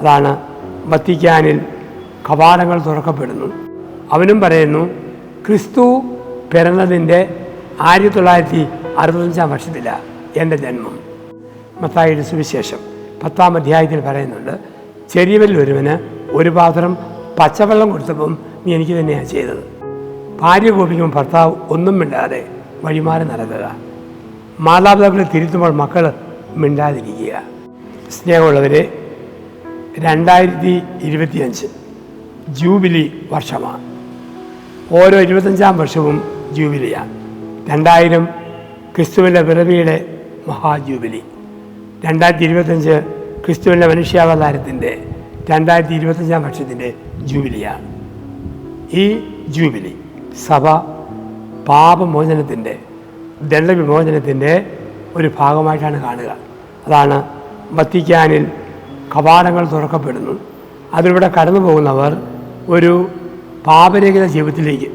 അതാണ് വത്തിക്കാനിൽ കവാടങ്ങൾ തുറക്കപ്പെടുന്നു. അവനും പറയുന്നു ക്രിസ്തു പിറന്നതിന്റെ ആയിരത്തി തൊള്ളായിരത്തി അറുപത്തഞ്ചാം വർഷത്തിലാണ് എന്റെ ജന്മം. മത്തായിയുടെ സുവിശേഷം പത്താം അധ്യായത്തിൽ പറയുന്നുണ്ട് ചെറിയവരിൽ ഒരുവന് ഒരു പാത്രം പച്ചവെള്ളം കൊടുത്തപ്പം നീ എനിക്ക് തന്നെയാണ് ചെയ്തത്. ഭാര്യ കോപിക്കുമ്പോൾ ഭർത്താവ് ഒന്നും മിണ്ടാതെ വഴിമാറി നടക്കുക. മാതാപിതാക്കളെ തിരുത്തുമ്പോൾ മക്കൾ മിണ്ടാതിരിക്കുക. സ്നേഹമുള്ളവരെ രണ്ടായിരത്തി ഇരുപത്തിയഞ്ച് ജൂബിലി വർഷമാണ്. ഓരോ ഇരുപത്തഞ്ചാം വർഷവും ജൂബിലിയാണ്. രണ്ടായിരം ക്രിസ്തുവിന്റെ പിറവിയുടെ മഹാജൂബിലി. രണ്ടായിരത്തി ഇരുപത്തഞ്ച് ക്രിസ്തുവിന്റെ മനുഷ്യാവതാരത്തിന്റെ രണ്ടായിരത്തി ഇരുപത്തഞ്ചാം വർഷത്തിന്റെ ജൂബിലിയാണ്. ഈ ജൂബിലി സഭ പാപമോചനത്തിന്റെ ദണ്ഡവിമോചനത്തിന്റെ ഒരു ഭാഗമായിട്ടാണ് കാണുക. അതാണ് വത്തിക്കാനിൽ കവാടങ്ങൾ തുറക്കപ്പെടുന്നു. അതിലൂടെ കടന്നു പോകുന്നവർ ഒരു പാപരഹിത ജീവിതത്തിലേക്ക്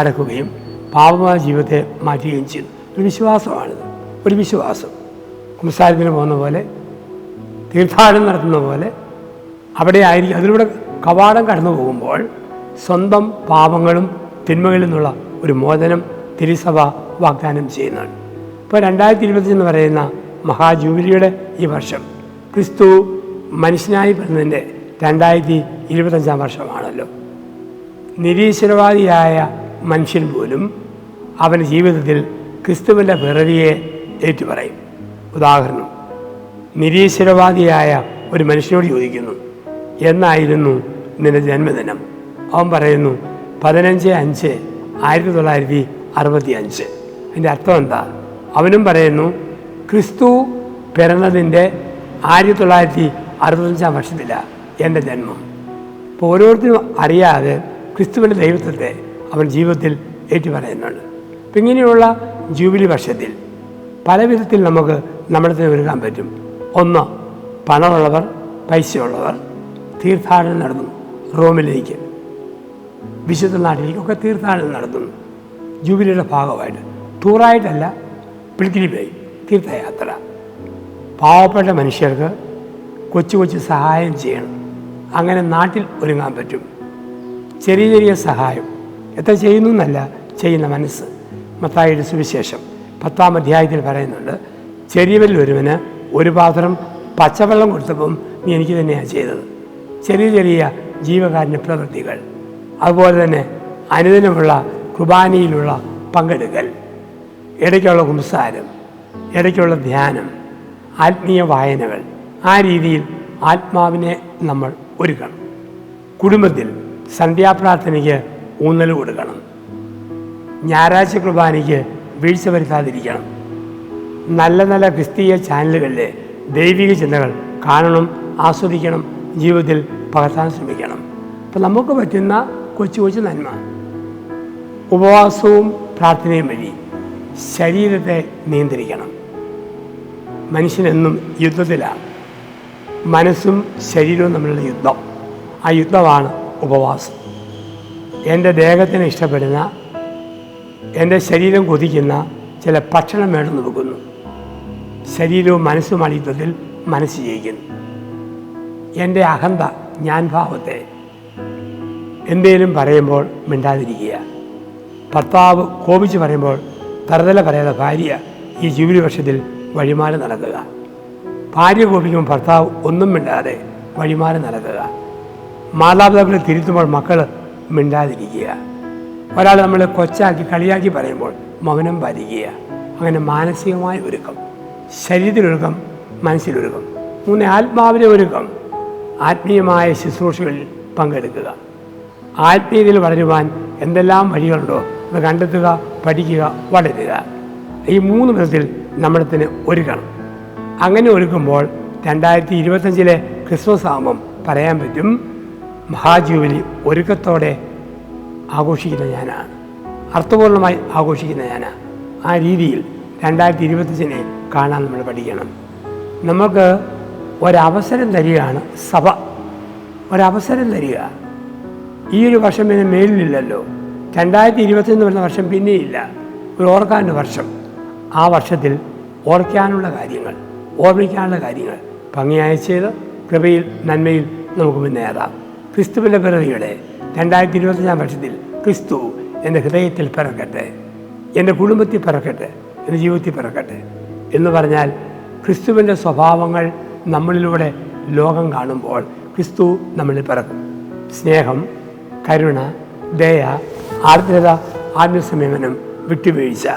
കടക്കുകയും പാപമായ ജീവിതത്തെ മാറ്റുകയും ചെയ്യുന്നു. ഒരു വിശ്വാസമാണിത്. ഒരു വിശ്വാസം. കുംസാരത്തിന് പോകുന്ന പോലെ തീർത്ഥാടനം നടത്തുന്ന പോലെ അവിടെ ആയിരിക്കും. അതിലൂടെ കവാടം കടന്നു പോകുമ്പോൾ സ്വന്തം പാപങ്ങളും തിന്മകളിൽ നിന്നുള്ള ഒരു മോചനം തിരുസഭ വാഗ്ദാനം ചെയ്യുന്നതാണ്. ഇപ്പോൾ രണ്ടായിരത്തി ഇരുപത്തി എന്ന് പറയുന്ന മഹാജൂബിലിയുടെ ഈ വർഷം ക്രിസ്തു മനുഷ്യനായി പിറന്നതിന്റെ രണ്ടായിരത്തി ഇരുപത്തഞ്ചാം വർഷമാണല്ലോ. നിരീശ്വരവാദിയായ മനുഷ്യൻ പോലും അവന്റെ ജീവിതത്തിൽ ക്രിസ്തുവിന്റെ പിറവിയെ ഏറ്റുപറയും. ഉദാഹരണം നിരീശ്വരവാദിയായ ഒരു മനുഷ്യനോട് ചോദിക്കുന്നു എന്നായിരുന്നു നിന്റെ ജന്മദിനം? അവൻ പറയുന്നു പതിനഞ്ച് അഞ്ച് ആയിരത്തി തൊള്ളായിരത്തി അറുപത്തി അഞ്ച് അതിന്റെ അർത്ഥം എന്താ? അവനും പറയുന്നു ക്രിസ്തു പിറന്നതിന്റെ ആയിരത്തി തൊള്ളായിരത്തി അറുപത്തഞ്ചാം വർഷത്തിലാണ് എന്റെ ജന്മം. അപ്പോൾ ഓരോരുത്തരും അറിയാതെ ക്രിസ്തുവിന്റെ ദൈവത്വത്തെ അവൻ ജീവിതത്തിൽ ഏറ്റുപറയുന്നുണ്ട്. അപ്പം ഇങ്ങനെയുള്ള ജൂബിലി വർഷത്തിൽ പല വിധത്തിൽ നമുക്ക് നമ്മുടെ തന്നെ ഒരുക്കാൻ പറ്റും. ഒന്ന് പണമുള്ളവർ പൈസയുള്ളവർ തീർത്ഥാടനം നടത്തുന്നു റോമിലേക്ക്. വിശുദ്ധ നാട്ടിലേക്കൊക്കെ തീർത്ഥാടനം നടത്തുന്നു. ജൂബിലിയുടെ ഭാഗമായിട്ട്. ടൂറായിട്ടല്ല പിൽഗ്രിമേജ് തീർത്ഥയാത്ര. പാവപ്പെട്ട മനുഷ്യർക്ക് കൊച്ചു കൊച്ചു സഹായം ചെയ്യണം. അങ്ങനെ നാട്ടിൽ ഒരുങ്ങാൻ പറ്റും. ചെറിയ ചെറിയ സഹായം. എത്ര ചെയ്യുന്നു എന്നല്ല ചെയ്യുന്ന മനസ്സ്. മത്തായിയുടെ സുവിശേഷം പത്താം അധ്യായത്തിൽ പറയുന്നുണ്ട് ചെറിയവരിൽ ഒരുവന് ഒരു പാത്രം പച്ചവെള്ളം കൊടുത്തപ്പം നീ എനിക്ക് തന്നെയാണ് ചെയ്തത്. ചെറിയ ചെറിയ ജീവകാരുണ്യ പ്രവൃത്തികൾ. അതുപോലെ തന്നെ അനുദിനമുള്ള കുർബാനയിലുള്ള പങ്കെടുക്കൽ. ഇടയ്ക്കുള്ള കുംസാരം ഇടയ്ക്കുള്ള ധ്യാനം. ആത്മീയ വായനകൾ. ആ രീതിയിൽ ആത്മാവിനെ നമ്മൾ ഒരുക്കണം. കുടുംബത്തിൽ സന്ധ്യാപ്രാർത്ഥനയ്ക്ക് ഊന്നൽ കൊടുക്കണം. ഞായറാഴ്ച കുർബാനയ്ക്ക് വീഴ്ച വരുത്താതിരിക്കണം. നല്ല നല്ല ക്രിസ്തീയ ചാനലുകളിലെ ദൈവിക ചിന്തകൾ കാണണം ആസ്വദിക്കണം ജീവിതത്തിൽ പകർത്താൻ ശ്രമിക്കണം. അപ്പം നമുക്ക് പറ്റുന്ന കൊച്ചു കൊച്ചു നന്മ. ഉപവാസവും പ്രാർത്ഥനയും വഴി ശരീരത്തെ നിയന്ത്രിക്കണം. മനുഷ്യനെന്നും യുദ്ധത്തിലാണ് മനസ്സും ശരീരവും തമ്മിലുള്ള യുദ്ധം. ആ യുദ്ധമാണ് ഉപവാസം. എന്റെ ദേഹത്തിന് ഇഷ്ടപ്പെടുന്ന എന്റെ ശരീരം കൊതിക്കുന്ന ചില ഭക്ഷണം വേണം നോക്കുന്നു ശരീരവും മനസ്സുമാണ് യുദ്ധത്തിൽ മനസ്സ് ജയിക്കുന്നു. എന്റെ അഹന്ത ഞാൻ ഭാവത്തെ എന്തേലും പറയുമ്പോൾ മിണ്ടാതിരിക്കുക. ഭർത്താവ് കോപിച്ച് പറയുമ്പോൾ തറുതല പറയാതെ ഭാര്യ ഈ ജൂബിലി വർഷത്തിൽ വഴിമാറി നടക്കുക. ഭാര്യ കോപിക്കും ഭർത്താവ് ഒന്നും മിണ്ടാതെ വഴിമാറി നടക്കുക. മാതാപിതാക്കളെ തിരുത്തുമ്പോൾ മക്കൾ മിണ്ടാതിരിക്കുക. ഒരാൾ നമ്മളെ കൊച്ചാക്കി കളിയാക്കി പറയുമ്പോൾ മൗനം പാലിക്കുക. അങ്ങനെ മാനസികമായ ഒരുക്കം ശരീരത്തിലൊരുക്കം മനസ്സിലൊരുക്കം മൂന്ന് ആത്മാവിനെ ഒരുക്കം ആത്മീയമായ ശുശ്രൂഷകളിൽ പങ്കെടുക്കുക. ആത്മീയതയിൽ വളരുവാൻ എന്തെല്ലാം വഴികളുണ്ടോ അത് കണ്ടെത്തുക പഠിക്കുക വളരുക. ഈ മൂന്ന് വിധത്തിൽ നമ്മളത്തിന് ഒരുക്കണം. അങ്ങനെ ഒരുക്കുമ്പോൾ രണ്ടായിരത്തി ഇരുപത്തഞ്ചിലെ ക്രിസ്മസ് ആകുമ്പം പറയാൻ പറ്റും മഹാജൂബിലി ഒരുക്കത്തോടെ ആഘോഷിക്കുന്ന ഞാനാണ്. അർത്ഥപൂർണമായി ആഘോഷിക്കുന്ന ഞാനാണ്. ആ രീതിയിൽ രണ്ടായിരത്തി ഇരുപത്തഞ്ചിനെ കാണാൻ നമ്മൾ പഠിക്കണം. നമുക്ക് ഒരവസരം തരികയാണ് സഭ. ഒരവസരം തരിക. ഈ ഒരു വർഷം പിന്നെ മേലിലില്ലല്ലോ രണ്ടായിരത്തി ഇരുപത്തിയൊന്ന് വരുന്ന വർഷം പിന്നെയില്ല. ഒരു ഓർക്കാനുള്ള വർഷം. ആ വർഷത്തിൽ ഓർക്കാനുള്ള കാര്യങ്ങൾ. ഓർമ്മിക്കാനുള്ള കാര്യങ്ങൾ. ഭംഗിയായ ചെയ്ത് കൃപയിൽ നന്മയിൽ നമുക്ക് മുന്നേറാം. ക്രിസ്തുവിന്റെ പിറവിയുടെ രണ്ടായിരത്തി ഇരുപത്തഞ്ചാം വർഷത്തിൽ ക്രിസ്തു എന്റെ ഹൃദയത്തിൽ പിറക്കട്ടെ. എന്റെ കുടുംബത്തിൽ പിറക്കട്ടെ. എന്റെ ജീവിതത്തിൽ പിറക്കട്ടെ. എന്ന് പറഞ്ഞാൽ ക്രിസ്തുവിന്റെ സ്വഭാവങ്ങൾ നമ്മളിലൂടെ ലോകം കാണുമ്പോൾ ക്രിസ്തു നമ്മളിൽ പിറക്കും. സ്നേഹം കരുണ ദയ ആർദ്രത ആത്മസംയമനം വിട്ടുവീഴ്ച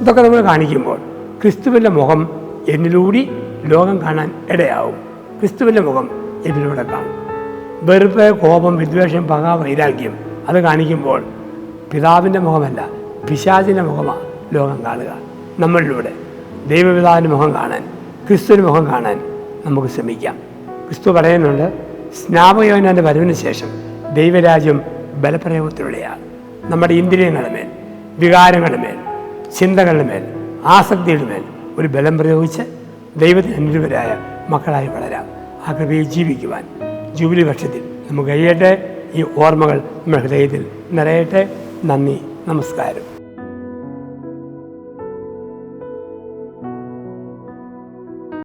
ഇതൊക്കെ നമ്മൾ കാണിക്കുമ്പോൾ ക്രിസ്തുവിന്റെ മുഖം എന്നിലൂടെ ലോകം കാണാൻ ഇടയാവും. ക്രിസ്തുവിന്റെ മുഖം എന്നിലൂടെ കാണും. വെറുപ്പ് കോപം വിദ്വേഷം പക വൈരാഗ്യം അത് കാണിക്കുമ്പോൾ പിതാവിന്റെ മുഖമല്ല പിശാചിന്റെ മുഖമാണ് ലോകം കാണുക. നമ്മളിലൂടെ ദൈവപിതാവിന്റെ മുഖം കാണാൻ ക്രിസ്തുവിന്റെ മുഖം കാണാൻ നമുക്ക് ശ്രമിക്കാം. ക്രിസ്തു പറയുന്നുണ്ട് സ്നാപകയോനാന്റെ വരവിന് ശേഷം ദൈവരാജ്യം ബലപ്രയോഗത്തിലൂടെയാണ്. നമ്മുടെ ഇന്ദ്രിയങ്ങളുടെ മേൽ വികാരങ്ങളുടെ മേൽ ചിന്തകളുടെ മേൽ ആസക്തിയുടെ മേൽ ഒരു ബലം പ്രയോഗിച്ച് ദൈവത്തിന് അനുരൂപരായ മക്കളായി വളരാം. ആ കൃപയിൽ ജീവിക്കുവാൻ ജൂബിലി വർഷത്തിൽ നമുക്ക് കഴിയട്ടെ. ഈ ഓർമ്മകൾ നമ്മുടെ ഹൃദയത്തിൽ നിറയട്ടെ. നന്ദി നമസ്കാരം.